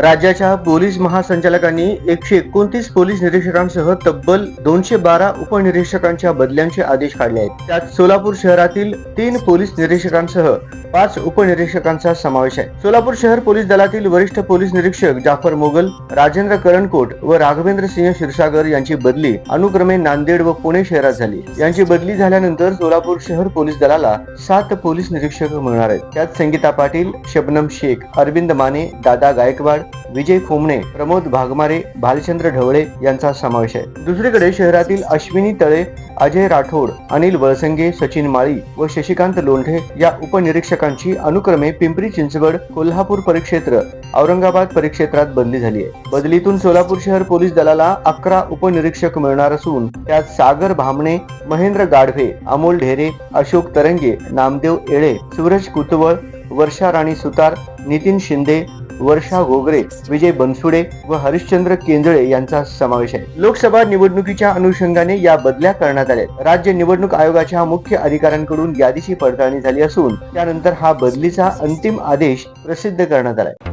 राज्याच्या पोलीस महासंचालकांनी एकशे एकोणतीस पोलीस निरीक्षकांसह तब्बल दोनशे बारा उपनिरीक्षकांच्या बदल्यांचे आदेश काढले आहेत. त्यात सोलापूर शहरातील तीन पोलीस निरीक्षकांसह पाच उपनिरीक्षकांचा समावेश आहे. सोलापूर शहर पोलीस दलातील वरिष्ठ पोलीस निरीक्षक जाफर मोगल राजेंद्र करणकोट व राघवेंद्र सिंह क्षीरसागर यांची बदली अनुक्रमे नांदेड व पुणे शहरात झाली. यांची बदली झाल्यानंतर सोलापूर शहर पोलीस दलाला सात पोलीस निरीक्षक मिळणार आहेत. त्यात संगीता पाटील शबनम शेख अरविंद माने दादा गायकवाड विजय खोमणे प्रमोद भागमारे भालचंद्र ढवळे यांचा समावेश आहे. दुसरीकडे शहरातील अश्विनी तळे अजय राठोड अनिल वळसंगे सचिन माळी व शशिकांत लोंढे या उपनिरीक्षकांची अनुक्रमे पिंपरी चिंचवड कोल्हापूर परिक्षेत्र औरंगाबाद परिक्षेत्रात बदली झाली आहे. बदलीतून सोलापूर शहर पोलीस दलाला अकरा उपनिरीक्षक मिळणार असून त्यात सागर भामणे महेंद्र गाढवे अमोल ढेरे अशोक तरंगे नामदेव येळे सूरज कुतवळ वर्षा राणी सुतार नितीन शिंदे वर्षा घोगरे विजय बनसुडे व हरिश्चंद्र केंजळे यांचा समावेश आहे लोकसभा निवडणुकीच्या अनुषंगाने या बदल्या करण्यात आल्या आहेत. राज्य निवडणूक आयोगाच्या मुख्य अधिकाऱ्यांकडून यादीची पडताळणी झाली असून त्यानंतर हा बदलीचा अंतिम आदेश प्रसिद्ध करण्यात आलाय